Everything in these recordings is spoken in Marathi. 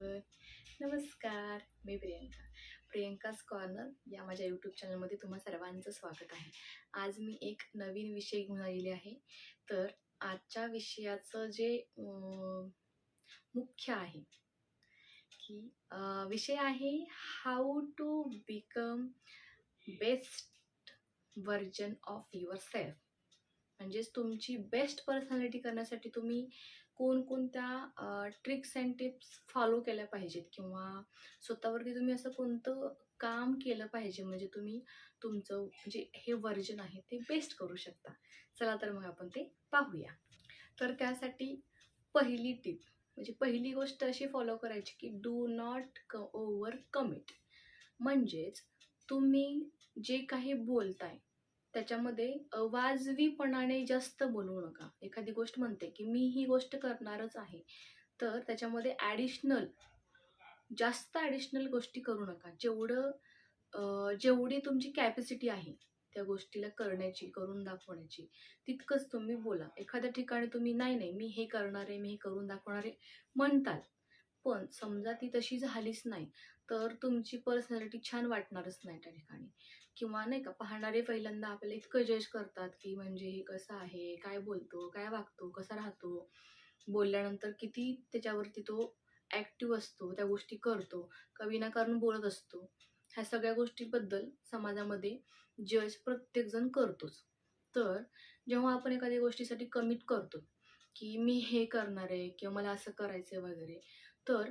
नमस्कार मी प्रियंका. प्रियंकाच कॉर्नर या माझ्या यूट्यूब चॅनलमध्ये तुम्हा सर्वांचं स्वागत आहे. आज मी एक नवीन विषय घेऊन आलेली आहे. तर आजच्या विषयाचं जे मुख्य आहे की विषय आहे how to become best version of your self म्हणजेच तुमची बेस्ट पर्सनॅलिटी करण्यासाठी तुम्ही कोणकोणत्या ट्रिक्स अँड टिप्स फॉलो केल्या पाहिजेत? किंवा स्वतःवरती तुम्ही असं कोणतं काम केलं पाहिजे? म्हणजे तुम्ही तुमचं म्हणजे हे वर्जन आहे ते बेस्ट करू शकता. चला तर मग आपण ते पाहूया. तर त्यासाठी पहिली टिप म्हणजे पहिली गोष्ट अशी फॉलो करायची की डू नॉट क ओव्हर कमिट म्हणजेच तुम्ही जे काही बोलताय त्याच्यामध्ये अवाजवीपणाने जास्त बोलू नका. एखादी गोष्ट म्हणते की मी ही गोष्ट करणारच आहे. तर त्याच्यामध्ये ॲडिशनल जास्त ॲडिशनल गोष्टी करू नका. जेवढं जेवढी तुमची कॅपॅसिटी आहे त्या गोष्टीला करण्याची करून दाखवण्याची तितकंच तुम्ही बोला. एखाद्या ठिकाणी तुम्ही नाही नाही मी हे करणार आहे मी हे करून दाखवणार आहे म्हणताल. पण समजा ती तशी झालीच नाही तर तुमची पर्सनॅलिटी छान वाटणारच नाही त्या ठिकाणी. किंवा नाही का पाहणारे पहिल्यांदा आपल्याला इतकं जज करतात की म्हणजे हे कसं आहे काय बोलतो काय वागतो कसा राहतो बोलल्यानंतर किती त्याच्यावरती तो ॲक्टिव्ह असतो त्या गोष्टी करतो का विनाकारण बोलत असतो. ह्या सगळ्या गोष्टीबद्दल समाजामध्ये जज प्रत्येकजण करतोच. तर जेव्हा आपण एखाद्या गोष्टीसाठी कमिट करतो की मी हे करणार आहे किंवा मला असं करायचं आहे वगैरे तर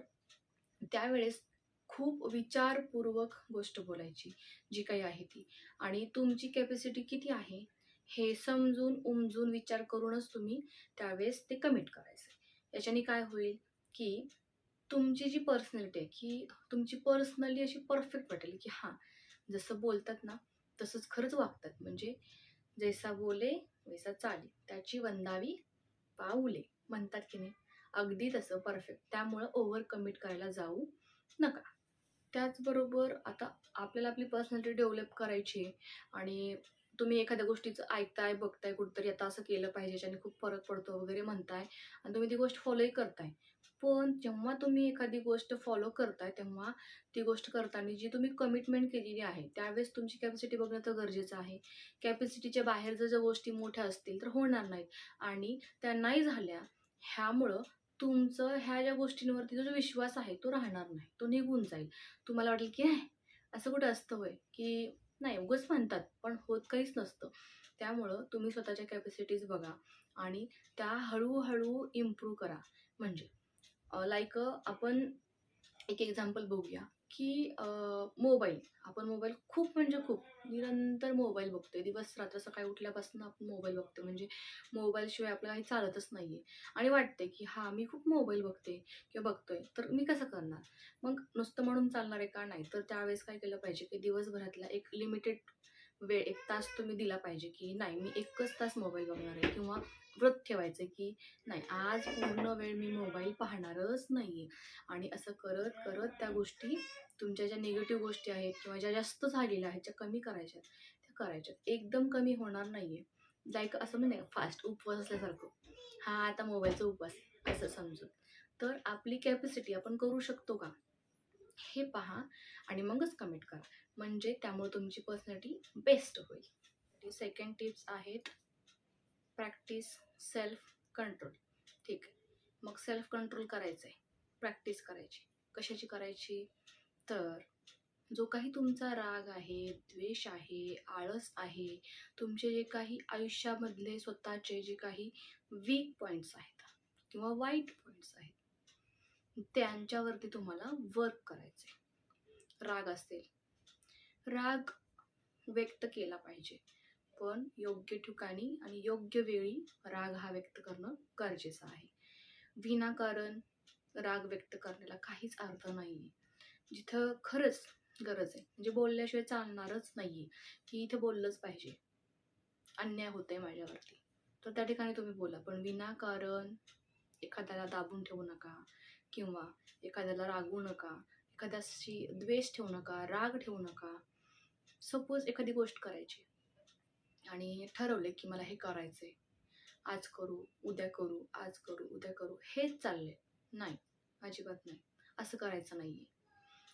त्यावेळेस खूप विचारपूर्वक गोष्ट बोलायची जी काही आहे ती. आणि तुमची कॅपॅसिटी किती आहे हे समजून उमजून विचार करूनच तुम्ही त्यावेळेस ते कमिट करायचं. याच्याने काय होईल की तुमची जी पर्सनॅलिटी आहे की तुमची पर्सनली अशी परफेक्ट वाटेल की हां जसं बोलतात ना तसंच खरंच वागतात. म्हणजे जैसा बोले वैसा चाले त्याची वंदावी पाऊले म्हणतात की नाही? अगदी तसं परफेक्ट त्यामुळं ओव्हर कमिट करायला जाऊ नका. त्याचबरोबर आता आपल्याला आपली पर्सनॅलिटी डेव्हलप करायची आहे. आणि तुम्ही एखाद्या गोष्टीचं ऐकताय बघताय कुठंतरी आता असं केलं पाहिजे याच्याने खूप फरक पडतो वगैरे म्हणताय. आणि तुम्ही ती गोष्ट फॉलोही करताय. पण जेव्हा तुम्ही एखादी गोष्ट फॉलो करताय तेव्हा ती गोष्ट करताना जी तुम्ही कमिटमेंट केलेली आहे त्यावेळेस तुमची कॅपॅसिटी बघणं तर गरजेचं आहे. कॅपॅसिटीच्या बाहेर जर ज्या गोष्टी मोठ्या असतील तर होणार नाहीत. आणि त्या नाही झाल्या ह्यामुळं तुमचं ह्या ज्या गोष्टींवरती जो विश्वास आहे तो राहणार नाही. तो निघून जाईल. तुम्हाला वाटेल की "हे, असं कुठं असतं होय? की नाही उगच म्हणतात पण होत काहीच नसतं. त्यामुळं तुम्ही स्वतःच्या कॅपॅसिटीज बघा आणि त्या हळूहळू इम्प्रूव्ह करा. म्हणजे लाईक आपण एक एक्झाम्पल बघूया की मोबाईल आपण मोबाईल खूप म्हणजे खूप. निरंतर मोबाईल बघतोय. दिवस रात्र सकाळी उठल्यापासून आपण मोबाईल बघतोय. म्हणजे मोबाईलशिवाय आपलं काही चालतच नाही आहे आणि वाटते की हां मी खूप मोबाईल बघते किंवा बघतोय. तर मी कसं करणार? मग नुसतं म्हणून चालणार आहे का? नाही. तर त्यावेळेस काय केलं पाहिजे की दिवसभरातला एक लिमिटेड वेळ एक तास तुम्ही दिला पाहिजे की नाही मी एकच तास मोबाईल बघणार आहे. किंवा व्रत ठेवायचं की नाही आज पूर्ण वेळ मी मोबाईल पाहणारच नाही आहे आणि असं करत करत त्या गोष्टी तुमच्या ज्या निगेटिव्ह गोष्टी आहेत किंवा ज्या जास्त झालेल्या आहेत ज्या कमी करायच्यात त्या करायच्यात एकदम कमी होणार नाही आहे लाईक असं म्हणजे फास्ट उपवास असल्यासारखं. हा आता मोबाईलचा उपवास. असं समजून. तर आपली कॅपॅसिटी आपण करू शकतो का? हे पहा आणि मगच कमिट करा. म्हणजे त्यामुळे तुमची पर्सनॅलिटी बेस्ट होईल. सेकंड टिप्स आहेत. प्रॅक्टिस सेल्फ कंट्रोल ठीक आहे. मग सेल्फ कंट्रोल करायचं आहे प्रॅक्टिस करायची. कशाची करायची? तर जो काही तुमचा राग आहे द्वेष आहे आळस आहे तुमचे जे काही आयुष्यामधले स्वतःचे जे काही वीक पॉईंट्स आहेत किंवा वाईट पॉईंट्स आहेत त्यांच्यावरती तुम्हाला वर्क करायचं आहे राग असेल. राग व्यक्त केला पाहिजे. पण योग्य ठिकाणी आणि योग्य वेळी राग हा व्यक्त करणं गरजेचं आहे. विनाकारण राग व्यक्त करण्याला काहीच अर्थ नाही आहे जिथं खरंच गरज आहे म्हणजे बोलल्याशिवाय चालणारच नाही आहे की इथं बोललंच पाहिजे. अन्याय होत आहे माझ्यावरती. तर त्या ठिकाणी तुम्ही बोला पण विनाकारण एखाद्याला दाबून ठेवू नका किंवा एखाद्याला रागवू नका एखाद्याशी द्वेष ठेवू नका राग ठेवू नका. सपोज एखादी गोष्ट करायची आणि ठरवले की मला हे करायचं आहे आज करू उद्या करू आज करू उद्या करू हेच चालले नाही अजिबात नाही. असं करायचं नाही आहे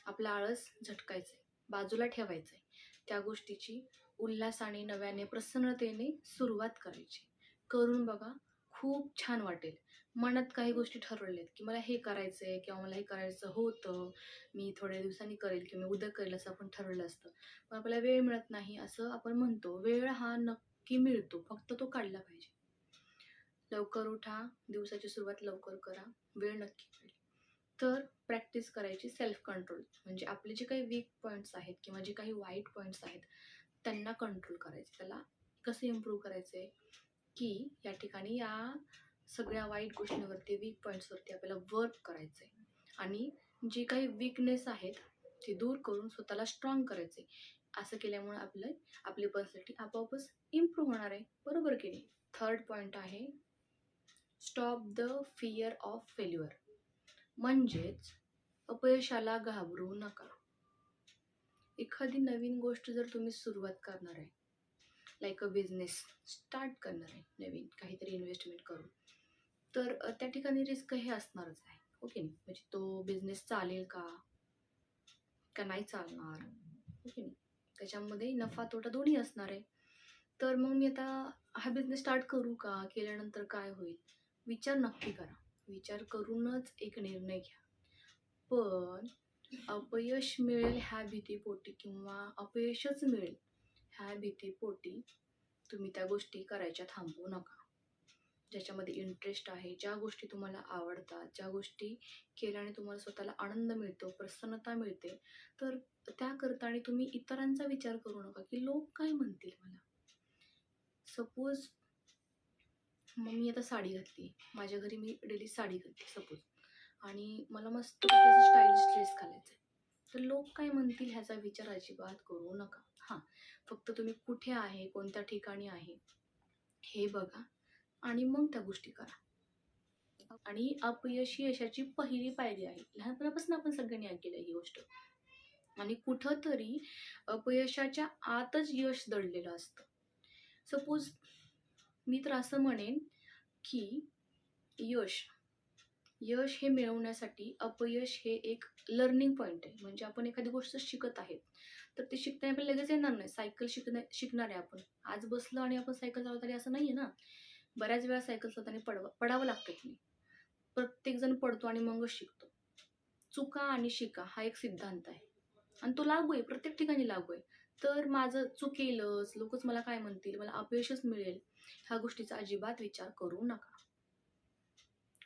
आपला आळस झटकायचं आहे बाजूला ठेवायचं आहे त्या गोष्टीची उल्हासाने नव्याने प्रसन्नतेने सुरुवात करायची. करून बघा खूप छान वाटेल. मनात काही गोष्टी ठरवल्यात की मला हे करायचं आहे किंवा मला हे करायचं होतं मी थोड्या दिवसांनी करेल किंवा मी उद्या करेल असं आपण ठरवलं असतं. पण आपल्याला वेळ मिळत नाही असं आपण म्हणतो. वेळ हा नक्की मिळतो. फक्त तो काढला पाहिजे. लवकर उठा. दिवसाची सुरुवात लवकर करा. वेळ नक्की मिळेल. तर प्रॅक्टिस करायची सेल्फ कंट्रोल म्हणजे आपले जे काही वीक पॉईंट्स आहेत किंवा जे काही वाईट पॉईंट्स आहेत त्यांना कंट्रोल करायचे. त्याला कसं इम्प्रूव्ह करायचं आहे की या ठिकाणी या सगळ्या वाईट गोष्टींवरती वीक पॉईंट्सवरती आपल्याला वर्क करायचं आहे आणि जे काही वीकनेस आहेत ते दूर करून स्वतःला स्ट्रॉंग आहे असं केल्यामुळे आपलं आपली पर्सनॅलिटी आपोआपच इम्प्रूव्ह होणार आहे. बरोबर की नाही? थर्ड पॉईंट आहे stop the fear of failure म्हणजेच अपयशाला घाबरू नका. एखादी नवीन गोष्ट जर तुम्ही सुरुवात करणार आहे लाईक अ बिझनेस स्टार्ट करणार आहे नवीन काहीतरी इन्व्हेस्टमेंट करून तर त्या ठिकाणी रिस्क हे असणारच आहे. ओके नाही म्हणजे तो बिझनेस चालेल का? का नाही चालणार? ओके नाही त्याच्यामध्ये नफा तोटा दोन्ही असणार आहे. तर मग मी आता हा बिझनेस स्टार्ट करू का? केल्यानंतर काय होईल? विचार नक्की करा. विचार करूनच एक निर्णय घ्या. पण अपयश मिळेल ह्या भीतीपोटी किंवा अपयशच मिळेल ह्या भीतीपोटी तुम्ही त्या गोष्टी करायच्या थांबवू नका. ज्याच्यामध्ये इंटरेस्ट आहे ज्या गोष्टी तुम्हाला आवडतात ज्या गोष्टी केल्याने तुम्हाला स्वतःला आनंद मिळतो प्रसन्नता मिळते तर त्या करताना तुम्ही इतरांचा विचार करू नका की लोक काय म्हणतील मला. सपोज मग मी आता साडी घातली. माझ्या घरी मी डेली साडी घातली सपोज आणि मला मस्त स्टाईलिश ड्रेस घालायचा आहे तर लोक काय म्हणतील ह्याचा विचार अजिबात करू नका. हां फक्त तुम्ही कुठे आहे कोणत्या ठिकाणी आहे हे बघा. आणि मग त्या गोष्टी करा. आणि अपयश ही यशाची पहिली पायरी आहे. लहानपणापासून आपण सगळ्यांनी ऐकलेलं आहे ही गोष्ट. आणि कुठंतरी अपयशाच्या आतच यश दडलेलं असतं. सपोज मी तर असं म्हणेन की यश यश हे मिळवण्यासाठी अपयश हे एक लर्निंग पॉईंट आहे. म्हणजे आपण एखादी गोष्ट शिकत आहेत तर ते शिकताना आपल्याला लगेच येणार नाही. सायकल शिकण्या शिकणार आहे आपण. आज बसलो आणि आपण सायकल चालवताना असं नाही आहे ना. बऱ्याच वेळा सायकल चालवताना पडवा पडावं लागतं की प्रत्येकजण पडतो आणि मगच शिकतो. चुका आणि शिका हा एक सिद्धांत आहे. आणि तो लागू आहे प्रत्येक ठिकाणी लागू आहे. तर माझं चुकेलच लोकच मला काय म्हणतील मला अपयशच मिळेल ह्या गोष्टीचा अजिबात विचार करू नका.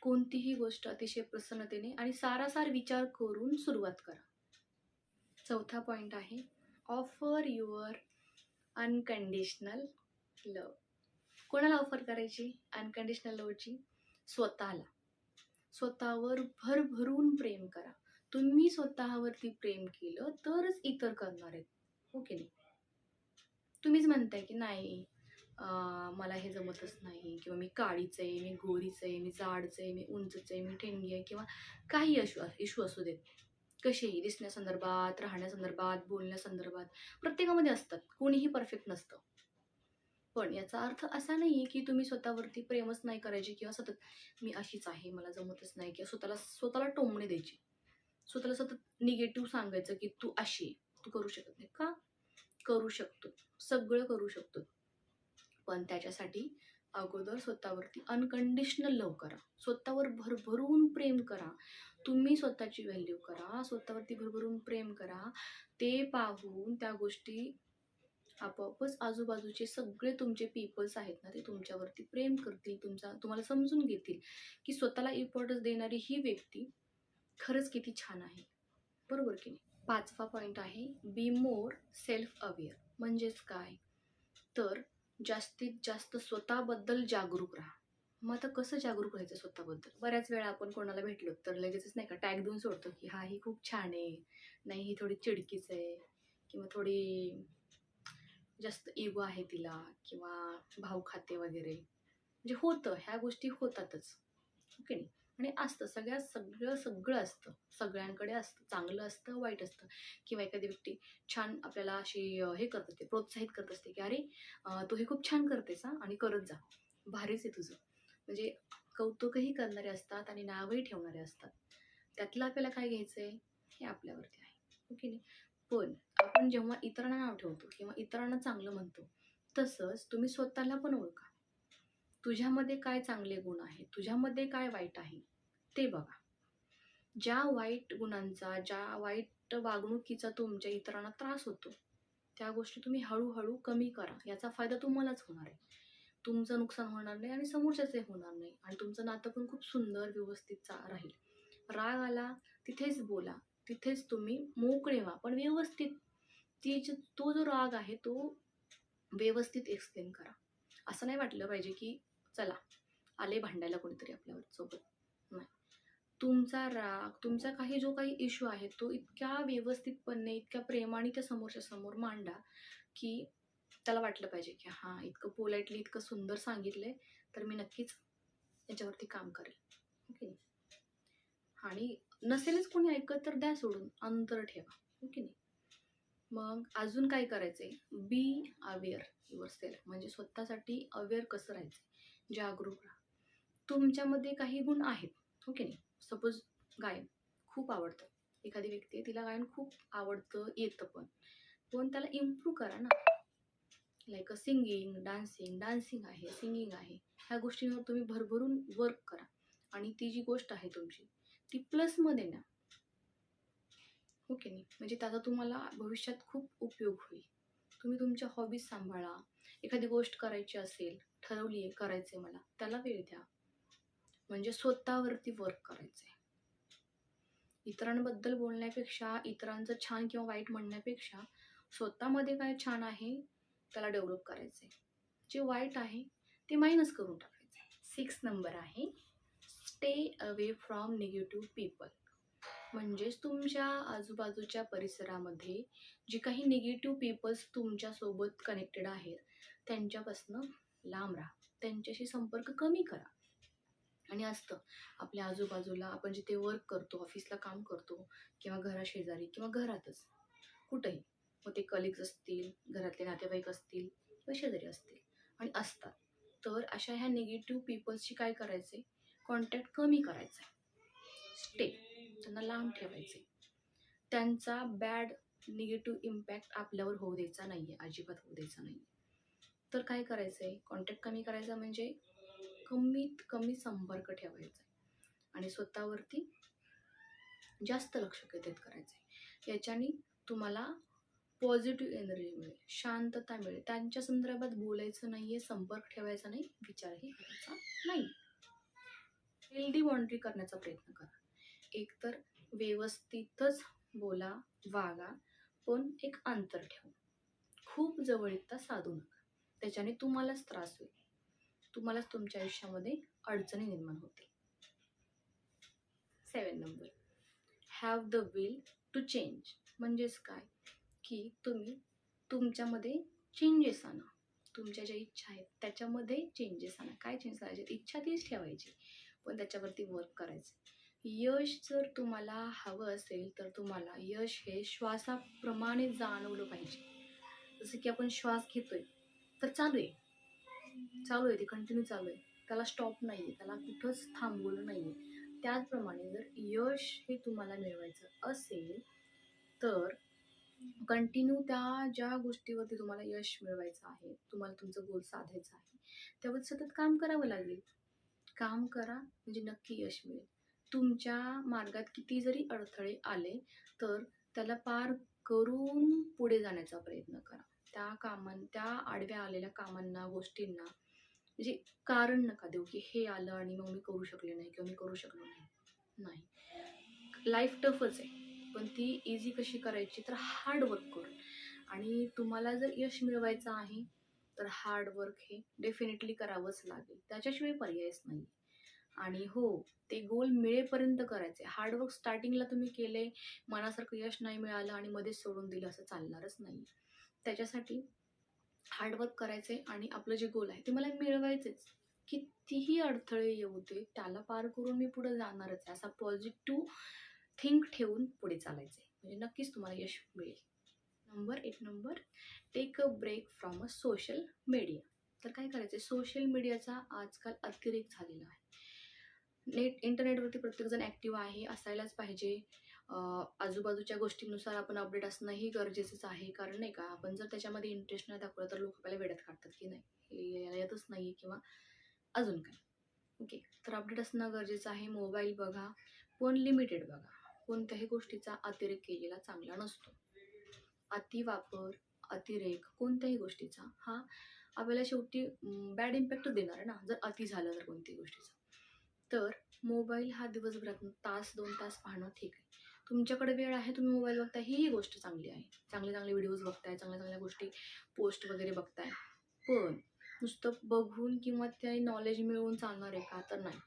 कोणतीही गोष्ट अतिशय प्रसन्नतेने आणि सारासार विचार करून सुरुवात करा. चौथा पॉईंट आहे ऑफर युअर अनकंडिशनल लव कोणाला ऑफर करायची? अनकंडिशनल लवची स्वतःला. स्वतःवर भरभरून प्रेम करा. तुम्ही स्वतःवरती प्रेम केलं तरच इतर करणार आहेत. हो ओके नाही? तुम्हीच म्हणताय की नाही मला हे जमतच नाही किंवा मी काळीच आहे मी गोरीच आहे मी जाडच आहे मी उंचच आहे मी ठेंगी आहे किंवा काही इशू इशू असू देत. कसेही दिसण्यासंदर्भात राहण्यासंदर्भात बोलण्यासंदर्भात प्रत्येकामध्ये असतात. कोणीही परफेक्ट नसतं. पण याचा अर्थ असा नाही की तुम्ही स्वतःवरती प्रेमच नाही करायचे किंवा सतत मी अशीच आहे मला जमतच नाही किंवा स्वतःला स्वतःला टोमणे द्यायची. स्वतःला सतत निगेटिव्ह सांगायचं की तू अशी आहे, तू करू शकत नाही. का? करू शकतो. सगळं करू शकतो. पण त्याच्यासाठी अगोदर स्वतःवरती अनकंडिशनल लव करा. स्वतःवर भरभरून प्रेम करा. तुम्ही स्वतःची व्हॅल्यू करा. स्वतःवरती भरभरून प्रेम करा. ते पाहून त्या गोष्टी आपोआपच आजूबाजूचे सगळे तुमचे पीपल्स आहेत ना ते तुमच्यावरती प्रेम करतील तुमचा तुम्हाला समजून घेतील की स्वतःला इम्पॉर्टन्स देणारी ही व्यक्ती खरंच किती छान आहे. बरोबर की नाही? पाचवा पॉईंट आहे बी मोर सेल्फ अवेअर म्हणजेच काय? तर जास्तीत जास्त स्वतःबद्दल जागरूक राहा. मग आता कसं जागरूक राहायचं स्वतःबद्दल? बऱ्याच वेळा आपण कोणाला भेटलो तर लगेचच नाही का टॅग देऊन सोडतो की हा ही खूप छान आहे. नाही ही थोडी चिडकीच आहे. किंवा थोडी जास्त इगो आहे तिला किंवा भाव खाते वगैरे. म्हणजे होतं ह्या गोष्टी होतातच. हो ओके नाही? आणि असतं सगळ्यात सगळं सगळं असतं. सगळ्यांकडे असतं. चांगलं असतं वाईट असतं. किंवा एखादी व्यक्ती छान आपल्याला अशी हे करत असते प्रोत्साहित करत असते की अरे तू हे खूप छान करतेस हा आणि करत जा. भारीच आहे तुझं. म्हणजे कौतुकही करणारे असतात आणि नावही ठेवणारे असतात. त्यातलं आपल्याला काय घ्यायचं आहे हे आपल्यावरती आहे. हो ओके नाही? पण आपण जेव्हा इतरांना नाव ठेवतो किंवा इतरांना चांगलं म्हणतो तसंच तुम्ही स्वतःला पण ओळखा. तुझ्यामध्ये काय चांगले गुण आहे तुझ्यामध्ये काय वाईट आहे? ते बघा. ज्या वाईट गुणांचा ज्या वाईट वागणुकीचा तुमच्या इतरांना त्रास होतो त्या गोष्टी तुम्ही हळूहळू कमी करा. याचा फायदा तुम्हालाच होणार आहे. तुमचं नुकसान होणार नाही आणि समोरच्याचंही होणार नाही. आणि तुमचं नातं पण खूप सुंदर व्यवस्थित चा राहील. राग आला तिथेच बोला. तिथेच तुम्ही मोकळे व्हा. पण व्यवस्थित ती जो तो जो राग आहे तो व्यवस्थित एक्सप्लेन करा. असं नाही वाटलं पाहिजे की चला आले भांडायला कोणीतरी आपल्यावर सोबत. नाही. तुमचा राग तुमचा काही जो काही इश्यू आहे तो इतक्या व्यवस्थितपणे इतक्या प्रेमाने त्या समोरच्या समोर मांडा की त्याला वाटलं पाहिजे की हां इतकं पोलाइटली इतकं सुंदर सांगितलंय तर मी नक्कीच याच्यावरती काम करेल. ओके? आणि नसेलच कोणी ऐकत तर द्या सोडून. अंतर ठेवा. हो ओके नाही? मग अजून काय करायचंय? बी अवेअर युअर सेल्फ म्हणजे स्वतःसाठी अवेअर कसं राहायचं जागरूक राहा. तुमच्यामध्ये काही गुण आहेत. हो ओके नाही? सपोज गायन खूप आवडतं. एखादी व्यक्ती आहे तिला गायन खूप आवडतं येतं पण. पण त्याला इम्प्रूव्ह करा ना. लाईक सिंगिंग डान्सिंग डान्सिंग आहे सिंगिंग आहे. ह्या गोष्टींवर तुम्ही भरभरून वर्क करा. आणि ती जी गोष्ट आहे तुमची ती प्लसमध्ये न्या ओके नाही म्हणजे त्याचा तुम्हाला भविष्यात खूप उपयोग होईल. तुम्ही तुमच्या हॉबीज सांभाळा. एखादी गोष्ट करायची असेल ठरवली आहे करायचं आहे मला त्याला वेळ द्या. म्हणजे स्वतःवरती वर्क करायचं आहे इतरांबद्दल बोलण्यापेक्षा इतरांचं छान किंवा वाईट म्हणण्यापेक्षा स्वतःमध्ये काय छान आहे त्याला डेव्हलप करायचं आहे जे वाईट आहे ते मायनस करून टाकायचं आहे सिक्स नंबर आहे. Stay away from negative people म्हणजेच तुमच्या आजूबाजूच्या परिसरामध्ये जे काही निगेटिव्ह पीपल्स तुमच्यासोबत कनेक्टेड आहेत त्यांच्यापासनं लांब राहा. त्यांच्याशी संपर्क कमी करा. आणि असतं आपल्या आजूबाजूला आपण जिथे वर्क करतो ऑफिसला काम करतो किंवा घराशेजारी किंवा घरातच कुठंही. मग ते कलिग्ज असतील घरातले नातेवाईक असतील किंवा शेजारी असतील. आणि असतात. तर अशा ह्या निगेटिव्ह पीपल्सशी काय करायचे कॉन्टॅक्ट कमी करायचा आहे स्टे त्यांना लांब ठेवायचे त्यांचा बॅड निगेटिव्ह इम्पॅक्ट आपल्यावर होऊ द्यायचा नाही आहे अजिबात होऊ द्यायचा नाही तर काय करायचं आहे कॉन्टॅक्ट कमी करायचा म्हणजे कमीत कमी संपर्क ठेवायचा आणि स्वतःवरती जास्त लक्ष केंद्रित करायचं आहे याच्याने तुम्हाला पॉझिटिव्ह एनर्जी मिळेल शांतता मिळेल. त्यांच्या संदर्भात बोलायचं नाही आहे संपर्क ठेवायचा नाही विचारही करायचा नाही. हेल्दी बाउंड्री करण्याचा प्रयत्न करा. एकतर व्यवस्थितच बोला वागा पण एक अंतर ठेवा. खूप जवळीकता साधू नका. त्याच्याने तुम्हालाच त्रास होईल. तुम्हालाच तुमच्या आयुष्यामध्ये अडचणी निर्माण होतील. Seven number have the will to change म्हणजेच काय? की तुम्ही तुमच्यामध्ये चेंजेस आणा. तुमच्या ज्या इच्छा आहेत त्याच्यामध्ये चेंजेस आणा. काय चेंज करायचे? इच्छा तीच ठेवायची. पण त्याच्यावरती वर्क करायचं. यश जर तुम्हाला हवं असेल तर तुम्हाला यश हे श्वासाप्रमाणे जाणवलं पाहिजे. जसं की आपण श्वास घेतोय तर चालू आहे. चालू आहे ते कंटिन्यू चालू आहे. त्याला स्टॉप नाही आहे त्याला कुठंच थांबवलं नाही आहे त्याचप्रमाणे जर यश हे तुम्हाला मिळवायचं असेल तर कंटिन्यू त्या ज्या गोष्टीवरती तुम्हाला यश मिळवायचं आहे तुम्हाला तुमचं गोल साधायचं आहे त्यावर सतत काम करावं लागेल. काम करा म्हणजे नक्की यश मिळेल. तुमच्या मार्गात किती जरी अडथळे आले तर त्याला पार करून पुढे जाण्याचा प्रयत्न करा. त्या कामां त्या आडव्या आलेल्या कामांना गोष्टींना म्हणजे कारण नका देऊ की हे आलं आणि मग मी करू शकले नाही किंवा मी करू शकलो नाही. नाही. लाईफ टफच आहे. पण ती इझी कशी करायची तर हार्डवर्क करून. आणि तुम्हाला जर यश मिळवायचं आहे तर हार्डवर्क हे डेफिनेटली करावंच लागेल. त्याच्याशिवाय पर्यायच नाही आणि हो ते गोल मिळेपर्यंत करायचे हार्डवर्क स्टार्टिंगला तुम्ही केले मनासारखं यश नाही मिळालं आणि मध्येच सोडून दिलं असं चालणारच नाही त्याच्यासाठी हार्डवर्क करायचे आणि आपलं जे गोल आहे ते मला मिळवायचेच. कितीही अडथळे येऊ दे त्याला पार करून मी पुढे जाणारच आहे. असा पॉझिटिव्ह थिंक ठेवून पुढे चालायचं आहे म्हणजे नक्कीच तुम्हाला यश मिळेल. नंबर एक number take a break from a social media तर काय करायचं सोशल मीडियाचा आजकाल अतिरेक झालेला आहे. नेट इंटरनेटवरती प्रत्येकजण ॲक्टिव्ह आहे असायलाच पाहिजे. आजूबाजूच्या गोष्टींनुसार आपण अपडेट असणंही गरजेचंच आहे. कारण नाही का आपण जर त्याच्यामध्ये इंटरेस्ट नाही दाखवलं तर लोक आपल्याला वेड्यात काढतात की नाही? याला येतच नाही किंवा अजून काय? ओके तर अपडेट असणं गरजेचं आहे. मोबाईल बघा पण लिमिटेड बघा. कोणत्याही गोष्टीचा अतिरेक केलेला चांगला नसतो. अतिवापर अतिरेक कोणत्याही गोष्टीचा हा आपल्याला शेवटी बॅड इम्पॅक्ट देणार आहे ना. जर अति झालं तर कोणत्याही गोष्टीचा. तर मोबाईल हा दिवसभरात तास दोन तास पाहणं ठीक आहे. तुमच्याकडे वेळ आहे तुम्ही मोबाईल बघताय ही ही गोष्ट चांगली आहे. चांगले चांगले व्हिडिओज बघताय चांगल्या चांगल्या गोष्टी पोस्ट वगैरे बघताय. पण नुसतं बघून किंवा ते नॉलेज मिळवून चालणार आहे का? तर नाही.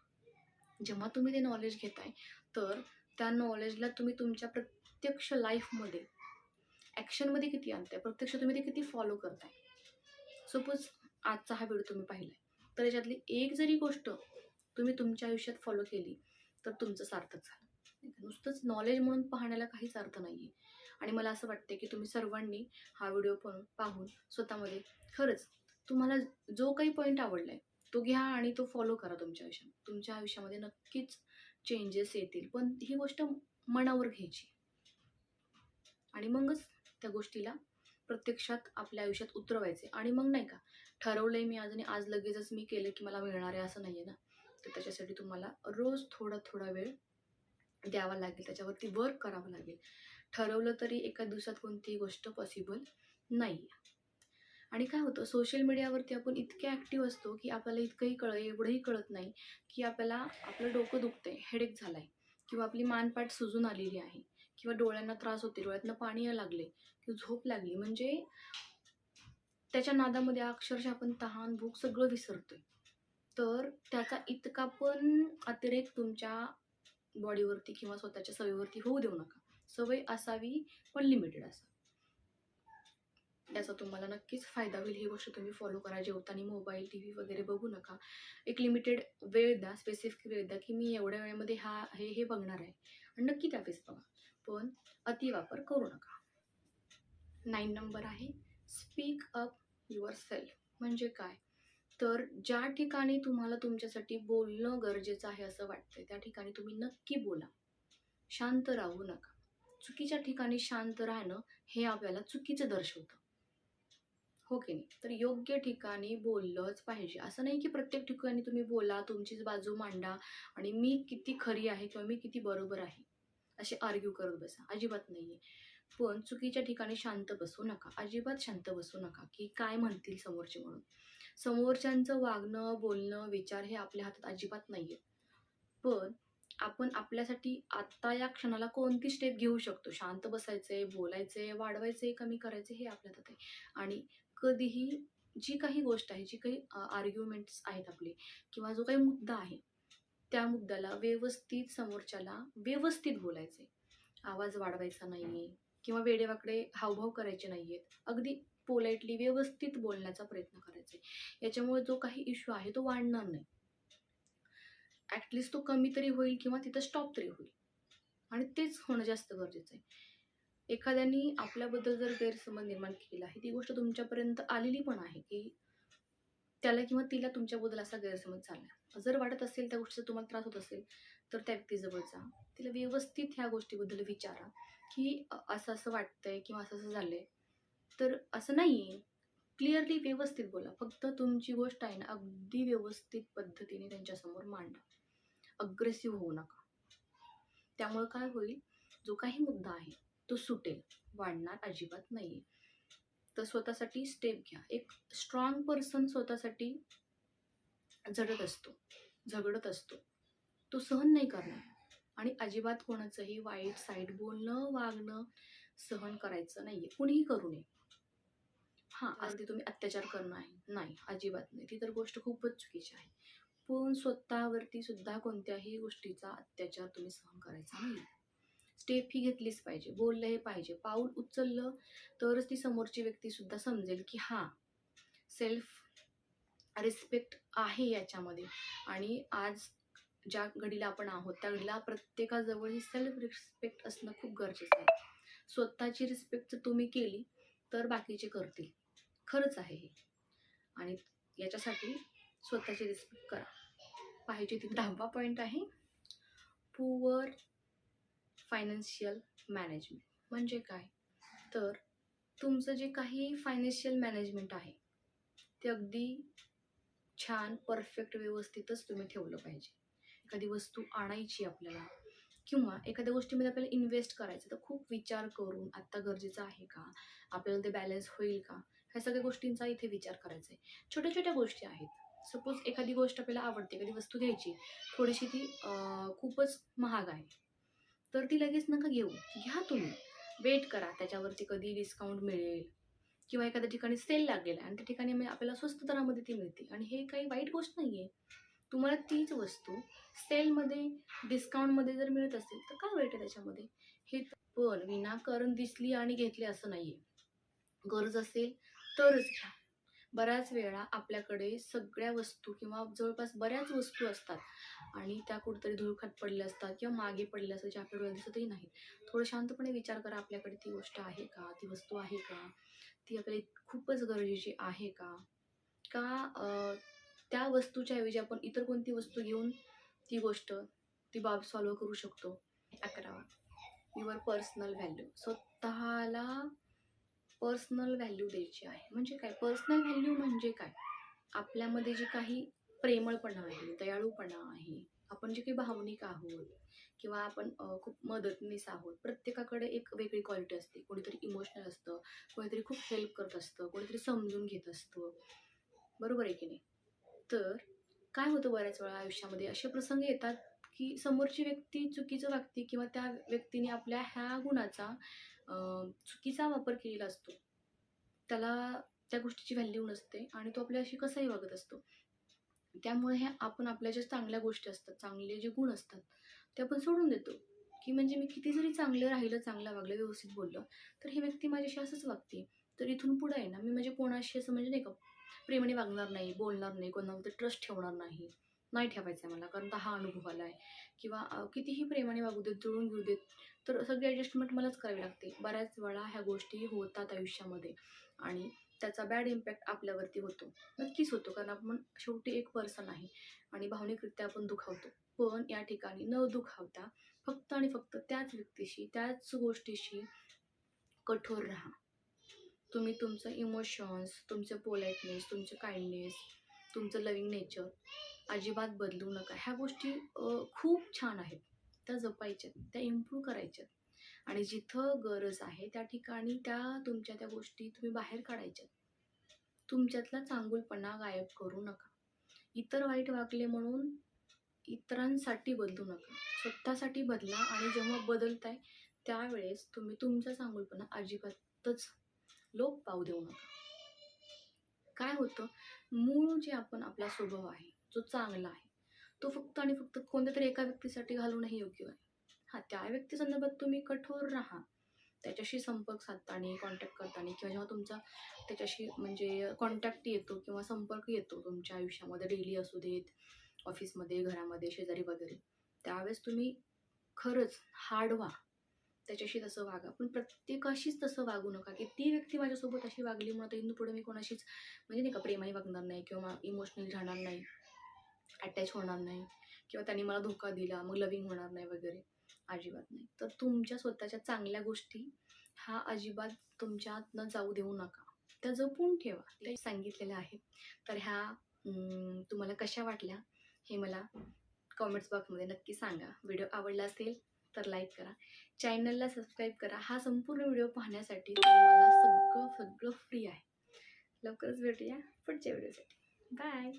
जेव्हा तुम्ही ते नॉलेज घेताय तर त्या नॉलेजला तुम्ही तुमच्या प्रत्यक्ष लाईफमध्ये ॲक्शनमध्ये किती आणताय? प्रत्यक्ष तुम्ही ते किती फॉलो करताय? सपोज आजचा हा व्हिडिओ तुम्ही पाहिलाय. तर याच्यातली एक जरी गोष्ट तुम्ही तुमच्या आयुष्यात फॉलो केली तर तुमचं सार्थक झालं. नुसतंच नॉलेज म्हणून पाहण्याला काहीच अर्थ नाही आहे आणि मला असं वाटते की तुम्ही सर्वांनी हा व्हिडिओ पण पाहून स्वतःमध्ये खरंच तुम्हाला जो काही पॉईंट आवडला आहे तो घ्या आणि तो फॉलो करा तुमच्या आयुष्यात. तुमच्या आयुष्यामध्ये नक्कीच चेंजेस येतील. पण ही गोष्ट मनावर घ्यायची. आणि मगच त्या गोष्टीला प्रत्यक्षात आपल्या आयुष्यात उतरवायचे. आणि मग नाही का ठरवलंय मी आज आणि आज लगेचच मी केलं की मला मिळणार आहे असं नाही आहे ना. तर त्याच्यासाठी तुम्हाला रोज थोडा थोडा वेळ द्यावा लागेल. त्याच्यावरती वर्क करावं लागेल. ठरवलं तरी एका दिवसात कोणतीही गोष्ट पॉसिबल नाही आहे आणि काय होतं सोशल मीडियावरती आपण इतके ॲक्टिव्ह असतो की आपल्याला इतकंही कळ एवढंही कळत नाही की आपल्याला आपलं डोकं दुखतंय हेडेक झाला आहे किंवा आपली मानपाट सुजून आलेली आहे. किंवा डोळ्यांना त्रास होते डोळ्यातनं पाणी यायला लागले किंवा झोप लागली. म्हणजे त्याच्या नादामध्ये अक्षरशः आपण तहान भूक सगळं विसरतोय. तर त्याचा इतका पण अतिरेक तुमच्या बॉडीवरती किंवा स्वतःच्या सवयीवरती होऊ देऊ नका. सवय असावी पण लिमिटेड असावी. त्याचा तुम्हाला नक्कीच फायदा होईल. ही गोष्ट तुम्ही फॉलो करा. जेवताना मोबाईल टी व्ही वगैरे बघू नका. एक लिमिटेड वेळ द्या स्पेसिफिक वेळ द्या की मी एवढ्या वेळेमध्ये हा हे हे बघणार आहे. आणि नक्की त्यावेळेस बघा. पण अतिवापर करू नका. नाईन नंबर आहे स्पीक अप युअर सेल्फ म्हणजे काय? तर ज्या ठिकाणी तुम्हाला तुमच्यासाठी बोलणं गरजेचं आहे असं वाटतंय त्या ठिकाणी तुम्ही नक्की बोला. शांत राहू नका. चुकीच्या ठिकाणी शांत राहणं हे आपल्याला चुकीचं दर्शवतं. हो की नाही? तर योग्य ठिकाणी बोललंच पाहिजे. असं नाही की प्रत्येक ठिकाणी तुम्ही बोला तुमचीच बाजू मांडा आणि मी किती खरी आहे किंवा मी किती बरोबर आहे. असे आर्ग्यू करत बसा. अजिबात नाही आहे पण चुकीच्या ठिकाणी शांत बसू नका. अजिबात शांत बसू नका की काय म्हणतील समोरचे म्हणून. समोरच्यांचं वागणं बोलणं विचार हे आपल्या हातात अजिबात नाही आहे पण आपण आपल्यासाठी आत्ता या क्षणाला कोणती स्टेप घेऊ शकतो? शांत बसायचे बोलायचे वाढवायचे कमी करायचे हे आपल्या हातात आहे. आणि कधीही जी काही गोष्ट आहे जी काही आर्ग्युमेंट्स आहेत आपले किंवा जो काही मुद्दा आहे त्या मुद्द्याला व्यवस्थित समोरच्याला व्यवस्थित बोलायचे आवाज वाढवायचा नाही आहे किंवा वेडेवाकडे हावभाव करायचे नाही आहेत अगदी पोलाइटली व्यवस्थित बोलण्याचा प्रयत्न करायचा आहे याच्यामुळे जो काही इश्यू आहे तो वाढणार नाही. ॲटलिस्ट तो कमी तरी होईल किंवा तिथं स्टॉप तरी होईल. आणि तेच होणं जास्त गरजेचं आहे एखाद्याने आपल्याबद्दल जर गैरसमज निर्माण केला आहे ती गोष्ट तुमच्यापर्यंत आलेली पण आहे की त्याला किंवा तिला तुमच्याबद्दल असा गैरसमज झाला. जर वाटत असेल त्या गोष्टीचा तुम्हाला त्रास होत असेल तर त्या व्यक्तीजवळ जा. तिला व्यवस्थित ह्या गोष्टीबद्दल विचारा की असं असं वाटतंय किंवा असं असं झालंय. तर असं नाही आहे क्लिअरली व्यवस्थित बोला. फक्त तुमची गोष्ट आहे ना अगदी व्यवस्थित पद्धतीने त्यांच्यासमोर मांडा. अग्रेसिव्ह होऊ नका. त्यामुळे काय होईल? जो काही मुद्दा आहे तो सुटेल. वाढणार अजिबात नाही आहे तर स्वतःसाठी स्टेप घ्या. एक स्ट्रॉंग पर्सन स्वतःसाठी झडत असतो झगडत असतो. तो सहन नाही करणार. आणि अजिबात कोणाचंही वाईट साईड बोलणं वागणं सहन करायचं नाही आहे कुणीही करू नये. हां ते तुम्ही अत्याचार करणं आहे. नाही अजिबात नाही. ती तर गोष्ट खूपच चुकीची आहे. पण स्वतःवरती सुद्धा कोणत्याही गोष्टीचा अत्याचार तुम्ही सहन करायचा नाही स्टेप ही घेतलीच पाहिजे. बोललं हे पाहिजे. पाऊल उचललं तरच ती समोरची व्यक्तीसुद्धा समजेल की हां सेल्फ रिस्पेक्ट आहे याच्यामध्ये. आणि आज ज्या घडीला आपण आहोत त्या घडीला प्रत्येकाजवळ ही सेल्फ रिस्पेक्ट असणं खूप गरजेचं आहे. स्वतःची रिस्पेक्ट जर तुम्ही केली तर बाकीचे करतील. खरंच आहे हे. आणि याच्यासाठी स्वतःची रिस्पेक्ट करा. पाहिजे ती दहावा पॉईंट आहे पुअर फायनान्शियल मॅनेजमेंट म्हणजे काय? तर तुमचं जे काही फायनान्शियल मॅनेजमेंट आहे ते अगदी छान परफेक्ट व्यवस्थितच तुम्ही ठेवलं पाहिजे. एखादी वस्तू आणायची आपल्याला किंवा एखाद्या गोष्टीमध्ये आपल्याला इन्व्हेस्ट करायचं तर खूप विचार करून आत्ता गरजेचं आहे का? आपल्याला ते बॅलन्स होईल का? ह्या सगळ्या गोष्टींचा इथे विचार करायचा आहे. छोट्या छोट्या गोष्टी आहेत. सपोज एखादी गोष्ट आपल्याला आवडते एखादी वस्तू घ्यायची थोडीशी ती खूपच महाग आहे. तर ती लगेच नका घेऊ. घ्या तुम्ही. वेट करा. त्याच्यावरती कधी डिस्काउंट मिळेल किंवा एखाद्या ठिकाणी सेल लागलेला आहे आणि त्या ठिकाणी म्हणजे आपल्याला स्वस्त दरामध्ये ती मिळते. आणि हे काही वाईट गोष्ट नाही आहे तुम्हाला तीच वस्तू सेलमध्ये डिस्काउंटमध्ये जर मिळत असेल तर काय वाईट आहे त्याच्यामध्ये? हे पण विनाकारण दिसली आणि घेतली असं नाही आहे गरज असेल तरच घ्या. बऱ्याच वेळा आपल्याकडे सगळ्या वस्तू किंवा जवळपास बऱ्याच वस्तू असतात आणि त्या कुठेतरी धुळखात पडल्या असतात किंवा मागे पडल्या असतात ज्या आपल्या दिसतही नाही थोडं शांतपणे विचार करा आपल्याकडे ती गोष्ट आहे का? ती वस्तू आहे का? ती आपल्याला खूपच गरजेची आहे का? का त्या वस्तूच्या ऐवजी आपण इतर कोणती वस्तू घेऊन ती गोष्ट ती बाब सॉल्व करू शकतो? अकरावा. युअर पर्सनल व्हॅल्यू स्वतःला पर्सनल व्हॅल्यू द्यायची आहे. म्हणजे काय? पर्सनल व्हॅल्यू म्हणजे काय? आपल्यामध्ये जे काही प्रेमळपणा आहे दयाळूपणा आहे आपण जे काही भावनिक आहोत किंवा आपण खूप मदतनीस आहोत प्रत्येकाकडे एक वेगळी क्वालिटी असते. कोणीतरी इमोशनल असतं कोणीतरी खूप हेल्प करत असतं कोणीतरी समजून घेत असतं. बरोबर आहे की नाही? तर काय होतं बऱ्याच वेळा आयुष्यामध्ये? असे प्रसंग येतात की समोरची व्यक्ती चुकीचं वागते किंवा त्या व्यक्तीने आपल्या ह्या गुणाचा चुकीचा वापर केलेला असतो. त्याला त्या गोष्टीची व्हॅल्यू नसते आणि तो आपल्याशी कसाही वागत असतो. त्यामुळे हे आपण आपल्या ज्या चांगल्या गोष्टी असतात चांगले जे गुण असतात ते आपण सोडून देतो. की म्हणजे मी किती जरी चांगलं राहिलं चांगलं वागलं व्यवस्थित बोललं तर ही व्यक्ती माझ्याशी असंच वागते. तर इथून पुढं आहे ना मी म्हणजे कोणाशी असं म्हणजे नाही का प्रेमाने वागणार नाही बोलणार नाही कोणावर ट्रस्ट ठेवणार नाही. नाही ठेवायचं आहे मला कारण तर हा अनुभव आला आहे. किंवा कितीही प्रेमाने वागू देत जुळून घेऊ देत तर सगळी ॲडजस्टमेंट मलाच करावी लागते. बऱ्याच वेळा ह्या गोष्टी होतात आयुष्यामध्ये आणि त्याचा बॅड इम्पॅक्ट आपल्यावरती होतो. नक्कीच होतो कारण आपण शेवटी एक पर्सन आहे आणि भावनिकरित्या आपण दुखावतो. पण या ठिकाणी न दुखावता फक्त आणि फक्त त्याच व्यक्तीशी त्याच गोष्टीशी कठोर राहा. तुम्ही तुमचं इमोशन्स तुमचं पोलाइटनेस तुमचं काइंडनेस तुमचं लविंग नेचर अजिबात बदलू नका. ह्या गोष्टी खूप छान आहेत. त्या जपायच्यात त्या इम्प्रूव्ह करायच्यात. आणि जिथं गरज आहे त्या ठिकाणी त्या तुमच्या त्या गोष्टी तुम्ही बाहेर काढायच्यात. तुमच्यातला चांगुलपणा गायब करू नका. इतर वाईट वागले म्हणून इतरांसाठी बदलू नका. स्वतःसाठी बदला आणि जेव्हा बदलताय त्यावेळेस तुम्ही तुमचा चांगुलपणा अजिबातच लोप पाहू देऊ नका. काय होतं? मूळ जे आपण आपला स्वभाव आहे जो चांगला आहे तो फक्त आणि फक्त कोणत्या तरी एका व्यक्तीसाठी घालूनही योग्य आहे हां त्या व्यक्तीसंदर्भात तुम्ही कठोर राहा. त्याच्याशी संपर्क साधताना कॉन्टॅक्ट करताना किंवा जेव्हा तुमचा त्याच्याशी म्हणजे कॉन्टॅक्ट येतो किंवा संपर्क येतो तुमच्या आयुष्यामध्ये डेली असू देत ऑफिसमध्ये घरामध्ये शेजारी वगैरे त्यावेळेस तुम्ही खरंच हार्ड व्हा. त्याच्याशी तसं वागा. पण प्रत्येकाशीच तसं वागू नका की ती व्यक्ती माझ्यासोबत अशी वागली म्हणून आता इथून पुढे मी कोणाशीच म्हणजे नाही का प्रेमाने वागणार नाही किंवा इमोशनली राहणार नाही अटॅच होणार नाही किंवा त्यांनी मला धोका दिला मग लविंग होणार नाही वगैरे अजिबात नाही. तर तुमच्या स्वतःच्या चांगल्या गोष्टी हा अजिबात तुमच्यातनं जाऊ देऊ नका. त्या जपून ठेवा. ते सांगितलेलं आहे. तर ह्या तुम्हाला कशा वाटल्या हे मला कॉमेंट्स बॉक्समध्ये नक्की सांगा. व्हिडिओ आवडला असेल तर लाईक करा. चॅनलला सबस्क्राईब करा. हा संपूर्ण व्हिडिओ पाहण्यासाठी तुम्हाला सगळं सगळं फ्री आहे. लवकरच भेटूया पुढच्या व्हिडिओसाठी बाय